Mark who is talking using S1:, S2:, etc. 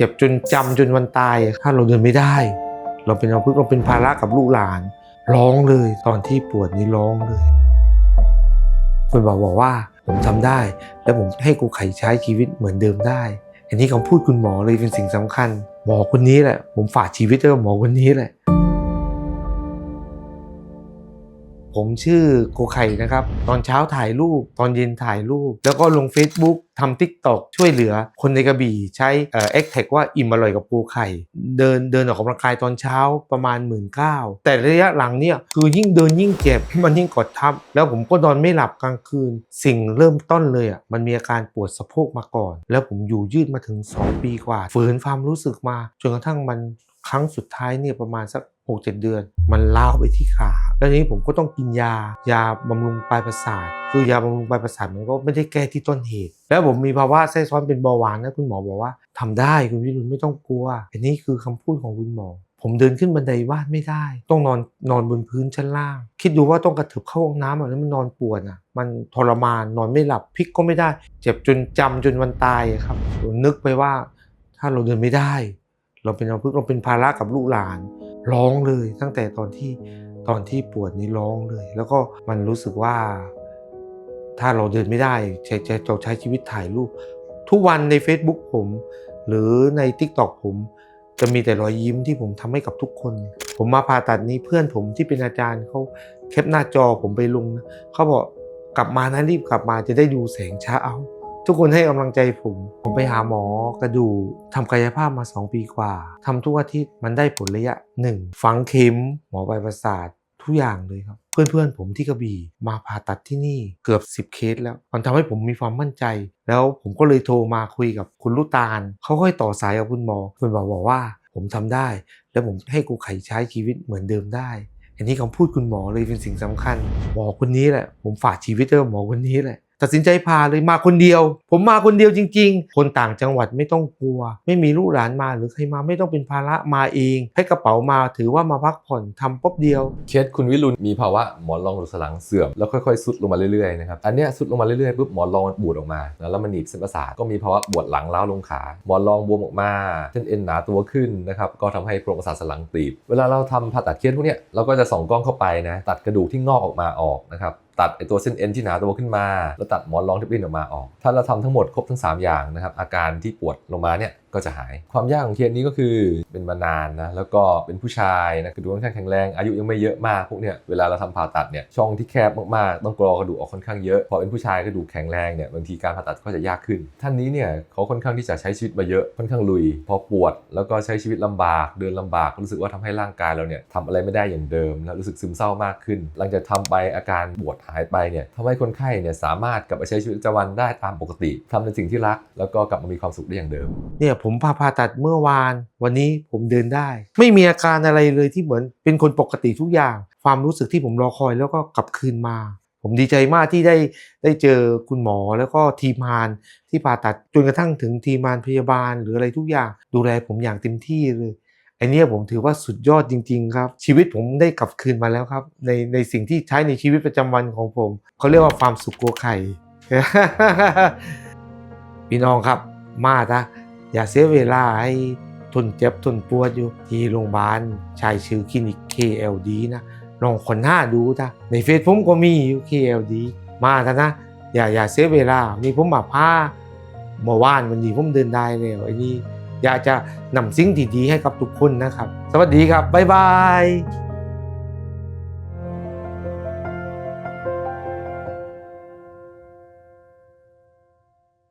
S1: เจ็บจนจำจนวันตาย ถ้าเราเดินไม่ได้ เราเป็นอาพึกษ์เราเป็นภาระกับลูกหลาน ร้องเลยตอนที่ปวดนี้ร้องเลยคุณบอกบอกว่าผมทำได้ แล้วผมให้กูไขใช้ชีวิตเหมือนเดิมได้ อันนี้คำพูดคุณหมอเลยเป็นสิ่งสำคัญ หมอคนนี้แหละ ผมฝากชีวิตไว้กับหมอคนนี้แหละ ผมชื่อโกไข่นะครับ ตอนเช้าถ่ายรูป ตอนเย็นถ่ายรูป แล้วก็ลง Facebook ทำ Tik t o k ช่วยเหลือคนในกระบี่ใช้เอ่อแอคแท็กว่าอิ่มอร่อยกับโกไข่ เดินเดินออกกำลังกายตอนเช้าประมาณ 1 9ื่นแต่ระยะหลังเนี่ยคือยิ่งเดินยิ่งเจ็บ มันยิ่งกดทับ แล้วผมก็นอนไม่หลับกลางคืน สิ่งเริ่มต้นเลยอะมันมีอาการปวดสะโพกมาก่อน แล้วผมอยู่ยืดมาถึง 2 ปีกว่าฝืนความรู้สึกมาจนกระทั่งมันครั้งสุดท้ายเนี่ยประมาณสัก หกเจ็ดเดือน มันล้าไปที่ขา แล้วทีนี้ผมก็ต้องกินยา ยาบำรุงปลายประสาท คือยาบำรุงปลายประสาทมันก็ไม่ได้แก้ที่ต้นเหตุ แล้วผมมีภาวะแทรกซ้อนเป็นเบาหวานนะคุณหมอบอกว่าทำได้คุณวิรุณไม่ต้องกลัว อันนี้คือคำพูดของคุณหมอ ผมเดินขึ้นบันไดบ้านไม่ได้ ต้องนอนนอนบนพื้นชั้นล่าง คิดดูว่าต้องกระเถิบเข้าห้องน้ำอะแล้วมันนอนปวดอะ มันทรมานนอนไม่หลับพลิกก็ไม่ได้ เจ็บจนจำจนวันตายครับนึกไปว่าถ้าเราเดินไม่ได้ เราเป็นอาพึกษ์เราเป็นภาระกับลูกหลาน ร้องเลยตั้งแต่ตอนที่ตอนที่ปวดนี้ร้องเลย แล้วก็มันรู้สึกว่า ถ้าเราเดินไม่ได้ใช้ใช้เราใช้ชีวิตถ่ายรูป ทุกวันใน Facebook ผม หรือใน TikTok ผม จะมีแต่รอยยิ้มที่ผมทำให้กับทุกคน ผมมาผ่าตัดนี้เพื่อนผมที่เป็นอาจารย์เขาแคปหน้าจอผมไปลงนะเขาบอกกลับมานะรีบกลับมาจะได้ดูแสงเช้า ทุกคนให้กำลังใจผม ผมไปหาหมอกระดูกทำกายภาพมา 2 ปีกว่าทำทุกอาทิตย์มันได้ผลระยะ1ฝังเข็มหมอใบประสาททุกอย่างเลยครับ เพื่อนๆผมที่กระบี่มาผ่าตัดที่นี่เกือบ 10 เคสแล้ว มันทำให้ผมมีความมั่นใจ แล้วผมก็เลยโทรมาคุยกับคุณลูกตาลเขาค่อยต่อสายกับคุณหมอ คุณหมอบอกว่าผมทำได้ แล้วผมให้กูไขใช้ชีวิตเหมือนเดิมได้อันนี้คำพูดคุณหมอเลยเป็นสิ่งสำคัญ หมอคนนี้แหละ ผมฝากชีวิตไว้กับหมอคนนี้แหละ ตัดสินใจพาเลยมาคนเดียว ผมมาคนเดียวจริง ๆ คนต่างจังหวัดไม่ต้องกลัว ไม่มีลูกหลานมาหรือใครมาไม่ต้องเป็นภาระมาเองให้กระเป๋ามาถือว่ามาพักผ่อนทำป๊บเดียว
S2: เคสคุณวิรุณมีภาวะหมอนรองกระดูกสันหลังเสื่อมแล้วค่อยๆซุดลงมาเรื่อยๆนะครับอันเนี้ยซุดลงมาเรื่อยๆปุ๊บหมอนรองมันบูดออกมาแล้วมันหนีบเส้นประสาทก็มีภาวะปวดหลังล้าวลงขาหมอนรองบวมออกมาเส้นเอ็นหนาตัวขึ้นนะครับก็ทำให้โครงประสาทสันหลังตีบ เวลาเราทำผ่าตัดเคสพวกเนี้ยเราก็จะส่องกล้องเข้าไปนะตัดกระดูกที่งอกออกมาออกนะครับ ตัดไอตัวเส้นเอ็นที่หนาตัวขึ้นมา แล้วตัดหมอนรองที่ปลิ้นออกมาออก ถ้าเราทำทั้งหมดครบทั้ง 3 อย่างนะครับอาการที่ปวดลงมาเนี่ย ก็จะหาย ความยากของเคสนี้ก็คือเป็นมานานนะแล้วก็เป็นผู้ชายนะกระดูกค่อนข้างแข็งแรงอายุยังไม่เยอะมากพวกเนี้ยเวลาเราทำผ่าตัดเนี่ยช่องที่แคบมากๆต้องกรอกระดูกออกค่อนข้างเยอะพอเป็นผู้ชายกระดูกแข็งแรงเนี่ยบางทีการผ่าตัดก็จะยากขึ้น ท่านนี้เนี่ยเขาค่อนข้างที่จะใช้ชีวิตมาเยอะค่อนข้างลุย พอปวดแล้วก็ใช้ชีวิตลำบากเดินลำบากรู้สึกว่าทำให้ร่างกายเราเนี่ยทำอะไรไม่ได้อย่างเดิม แล้วรู้สึกซึมเศร้ามากขึ้น หลังจากทำไปอาการปวดหายไปเนี่ยทำให้คนไข้เนี่ยสามารถกลับมาใช้ชีวิตประจำวันได้ตามปกติทำในสิ่งที่รัก แล้วก็กลับมามีความสุขได้อย่างเดิม
S1: เนี่ยผมพาผ่าตัดเมื่อวาน วันนี้ผมเดินได้ ไม่มีอาการอะไรเลยที่เหมือนเป็นคนปกติทุกอย่าง ความรู้สึกที่ผมรอคอยแล้วก็กลับคืนมา ผมดีใจมากที่ได้ได้เจอคุณหมอแล้วก็ทีมงานที่ผ่าตัดจนกระทั่งถึงทีมงานพยาบาล หรืออะไรทุกอย่าง ดูแลผมอย่างเต็มที่เลยไอเนี้ยผมถือว่าสุดยอดจริง ๆ ครับ ชีวิตผมได้กลับคืนมาแล้วครับ ในในสิ่งที่ใช้ในชีวิตประจำวันของผมเขาเรียกว่าความสุขกัวไข่พี่น้องครับมาตะ อย่าเสียเวลาให้ทนเจ็บทนปวดอยู่ที่โรงพยาบาลชายชื่อคลินิก KLD นะลองคนหน้าดูตะในเฟซผมก็มีอยู่ KLD มาตะนะ อย่าอย่าเสียเวลานี่ผมมาพาเมื่อวานวันนี้ผมเดินได้แล้วไอ้นี่อยากจะนำสิ่งดีๆให้กับทุกคนนะครับ สวัสดีครับ บ๊ายบาย